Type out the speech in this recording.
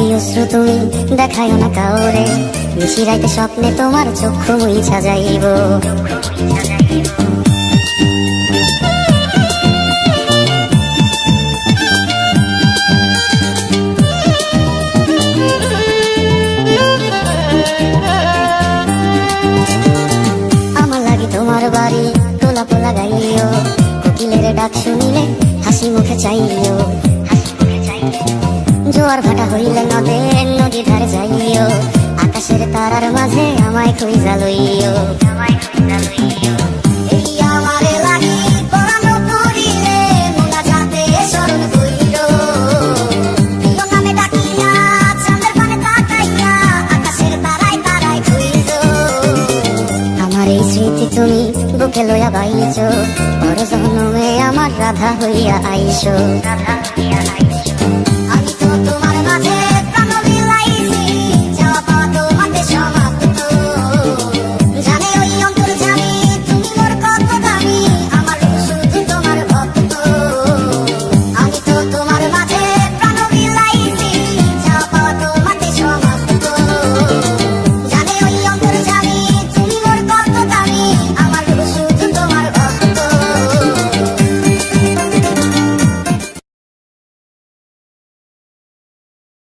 এই অশ্রু তুমি দেখায় না কাউরে। স্বপ্নে তোমার চক্ষু মুইছা যাইব আমার লাগি তোমার বাড়ি, তোলা পোলা গাইও। কোকিলের ডাক শুনিলে হাসি মুখে চাইও। হাসি মুখে চাইও জোয়ার ভাটা হইলে নদে নদী ধারে যাইও। আকাশের তারার মাঝে আমায় খুঁজা লইও। আমায় খুঁজা লইও। এই আমারে লাগি পরানো করিলে মোলা যাতে স্মরণ কইরো প্রিয় নামে ডাকিয়া, চাঁদের পানে তাকাইয়া আকাশের তারায় তারায় খুইজো আমার এই স্মৃতি তুমি বুকে লইয়া বাইছো। বড় আমার রাধা হইয়া আইসো। রাধা